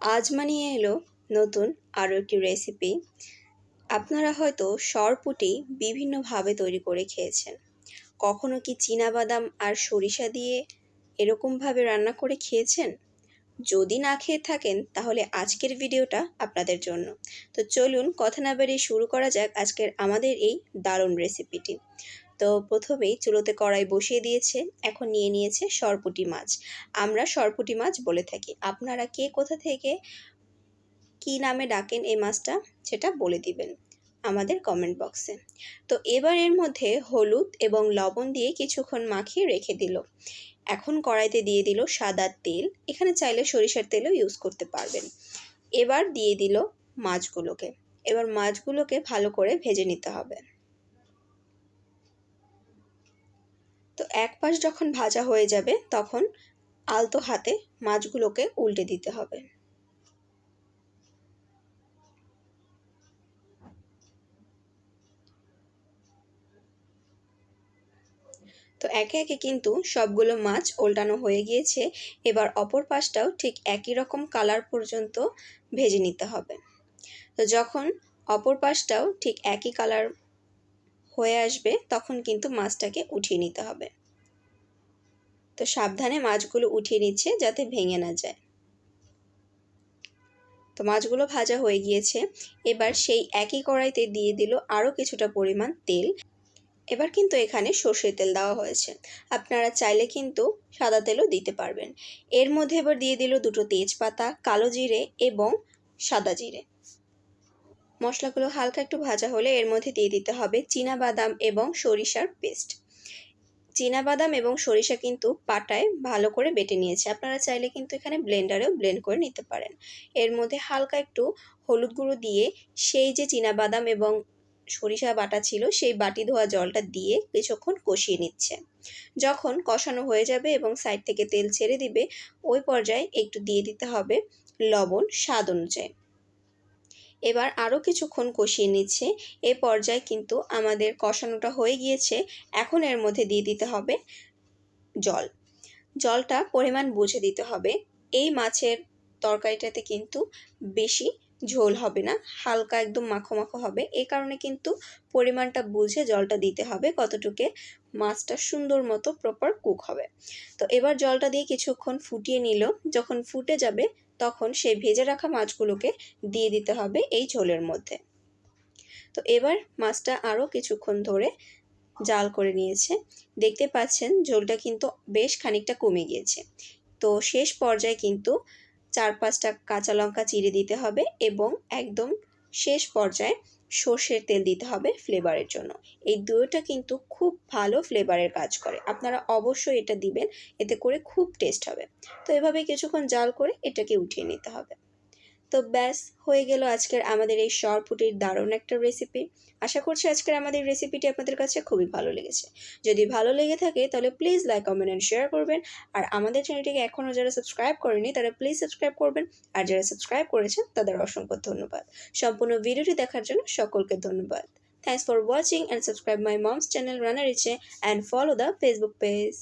আজ মানিয়ে এলো নতুন আরও একটি রেসিপি আপনারা হয়তো সরপুটি বিভিন্নভাবে তৈরি করে খেয়েছেন। কখনো কি বাদাম আর সরিষা দিয়ে এরকমভাবে রান্না করে খেয়েছেন? যদি না খেয়ে থাকেন, তাহলে আজকের ভিডিওটা আপনাদের জন্য। তো চলুন, কথা না বেরিয়ে শুরু করা যাক আজকের আমাদের এই দারুণ রেসিপিটি তো প্রথমেই চুলোতে কড়াই বসিয়ে দিয়েছে এখন নিয়ে নিয়েছে সরপুটি মাছ। আমরা সরপুটি মাছ বলে থাকি। আপনারা কে কোথা থেকে কি নামে ডাকেন এই মাছটা সেটা বলে দিবেন আমাদের কমেন্ট বক্সে তো এবার এর মধ্যে হলুদ এবং লবণ দিয়ে কিছুক্ষণ মাখিয়ে রেখে দিল। এখন কড়াইতে দিয়ে দিল সাদা তেল। এখানে চাইলে সরিষার তেলও ইউজ করতে পারবেন। এবার দিয়ে দিল মাছগুলোকে। এবার মাছগুলোকে ভালো করে ভেজে নিতে হবে। তো এক পাশ যখন ভাজা হয়ে যাবে, তখন আলতো হাতে মাছগুলোকে উল্টে দিতে হবে। তো একে একে কিন্তু সবগুলো মাছ উল্টানো হয়ে গিয়েছে। এবার অপর পাশটাও ঠিক একই রকম কালার পর্যন্ত ভেজে নিতে হবে। তো যখন অপর পাশটাও ঠিক একই কালার হয়ে আসবে, তখন কিন্তু মাছটাকে উঠিয়ে নিতে হবে। তো সাবধানে মাছগুলো উঠিয়ে নিচ্ছে যাতে ভেঙে না যায়। তো মাছগুলো ভাজা হয়ে গিয়েছে। এবার সেই একই কড়াইতে দিয়ে দিল আরও কিছুটা পরিমাণ তেল। এবার কিন্তু এখানে সর্ষের তেল দেওয়া হয়েছে। আপনারা চাইলে কিন্তু সাদা তেলও দিতে পারবেন। এর মধ্যে এবার দিয়ে দিল দুটো তেজপাতা, কালো জিরে এবং সাদা জিরে। মশলাগুলো হালকা একটু ভাজা হলে এর মধ্যে দিয়ে দিতে হবে বাদাম এবং সরিষার পেস্ট। বাদাম এবং সরিষা কিন্তু পাটায় ভালো করে বেটে নিয়েছে। আপনারা চাইলে কিন্তু এখানে ব্লেন্ডারেও ব্লেন্ড করে নিতে পারেন। এর মধ্যে হালকা একটু হলুদ গুঁড়ো দিয়ে সেই যে বাদাম এবং সরিষা বাটা ছিল, সেই বাটি ধোয়া জলটা দিয়ে কিছুক্ষণ কষিয়ে নিচ্ছে। যখন কষানো হয়ে যাবে এবং সাইড থেকে তেল ছেড়ে দিবে, ওই পর্যায়ে একটু দিয়ে দিতে হবে লবণ স্বাদ অনুযায়ী। এবার আরও কিছুক্ষণ কষিয়ে নিচ্ছে। এ পর্যায়ে কিন্তু আমাদের কষানোটা হয়ে গিয়েছে। এখন এর মধ্যে দিয়ে দিতে হবে জল। জলটা পরিমাণ বুঝে দিতে হবে। এই মাছের তরকারিটাতে কিন্তু বেশি ঝোল হবে না, হালকা একদম মাখো মাখো হবে। এই কারণে কিন্তু পরিমাণটা বুঝে জলটা দিতে হবে কতটুকে মাছটা সুন্দর মতো প্রপার কুক হবে। তো এবার জলটা দিয়ে কিছুক্ষণ ফুটিয়ে নিল। যখন ফুটে যাবে তখন সেই ভেজে রাখা মাছগুলোকে দিয়ে দিতে হবে এই ঝোলের মধ্যে। তো এবার মাছটা আরও কিছুক্ষণ ধরে জাল করে নিয়েছে। দেখতে পাচ্ছেন ঝোলটা কিন্তু বেশ খানিকটা কমে গিয়েছে। তো শেষ পর্যায়ে কিন্তু চার পাঁচটা কাঁচা লঙ্কা চিড়ে দিতে হবে এবং একদম শেষ পর্যায়ে সর্ষের তেল দিতে হবে ফ্লেভারের জন্য। এই দুয়োটা কিন্তু খুব ভালো ফ্লেভারের কাজ করে। আপনারা অবশ্যই এটা দিবেন, এতে করে খুব টেস্ট হবে। তো এভাবে কিছুক্ষণ জাল করে এটাকে উঠিয়ে নিতে হবে। তো ব্যাস, হয়ে গেল আজকের আমাদের এই শর্টপুটির দারুণ একটা রেসিপি আশা করছি আজকের আমাদের রেসিপিটি আপনাদের কাছে খুবই ভালো লেগেছে। যদি ভালো লেগে থাকে, তাহলে please like comment and share করবেন। আর আমাদের চ্যানেলটিকে এখনও যারা সাবস্ক্রাইব করেনি, তারা প্লিজ সাবস্ক্রাইব করবেন। আর যারা সাবস্ক্রাইব করেছেন, তাদের অসংখ্য ধন্যবাদ। সম্পূর্ণ ভিডিওটি দেখার জন্য সকলকে ধন্যবাদ। Thanks for watching and subscribe my mom's channel রানার ইচ্ছে and follow the Facebook page